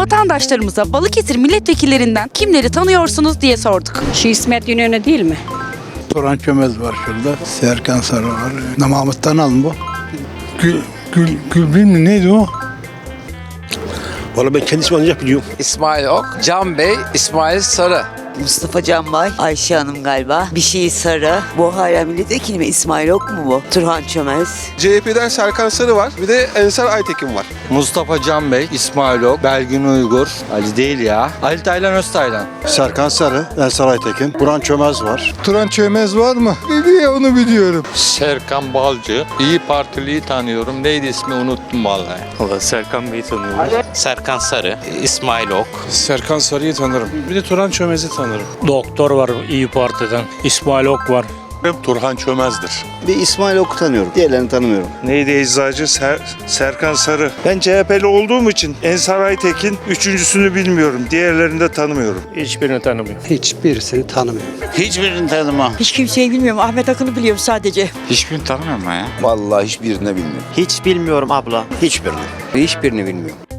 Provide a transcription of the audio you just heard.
vatandaşlarımıza Balıkesir milletvekillerinden kimleri tanıyorsunuz diye sorduk. Şu İsmet İnönü değil mi? Turan Çömez var şurada. Serkan Sarı var. Mahmut Tanal mı bu? Gül, Gül, Gülbin mi neydi o? Valla ben kendi ismini ancak biliyorum. İsmail Ok, Can Bey, İsmail Sarı. Mustafa Canbay, Ayşe Hanım galiba. Bir şey Sarı. Bu hala milletvekili mi? İsmail Ok mu bu? Turhan Çömez. CHP'den Serkan Sarı var. Bir de Ensar Aytekin var. Mustafa Can Bey, İsmail Ok, Belgin Uygur, Ali değil ya. Ali Taylan Öztaylan. Serkan Sarı, Ensar Aytekin, Buran Çömez var. Turan Çömez var mı? Diye onu biliyorum. Serkan Balcı. İyi Partili'yi tanıyorum. Neydi ismi unuttum vallahi. Valla Serkan Bey'i tanıyorum. Serkan Sarı, İsmail Ok. Serkan Sarı'yı tanırım. Bir de Turan Çömez'i tanırım. Doktor var İyi Parti'den. İsmail Ok var. Turhan Çömez'dir. Bir İsmail Ok'u tanıyorum. Diğerlerini tanımıyorum. Neydi eczacı? Serkan Sarı. Ben CHP'li olduğum için Ensar Aytekin üçüncüsünü bilmiyorum. Diğerlerini de tanımıyorum. Hiçbirini tanımıyorum. Hiçbirisini tanımıyorum. Hiçbirini tanımam. Hiç kimseyi bilmiyorum. Ahmet Akın'ı biliyorum sadece. Hiçbirini tanımıyorum ben ya. Vallahi hiçbirini bilmiyorum. Hiç bilmiyorum abla. Hiçbirini. Hiçbirini bilmiyorum.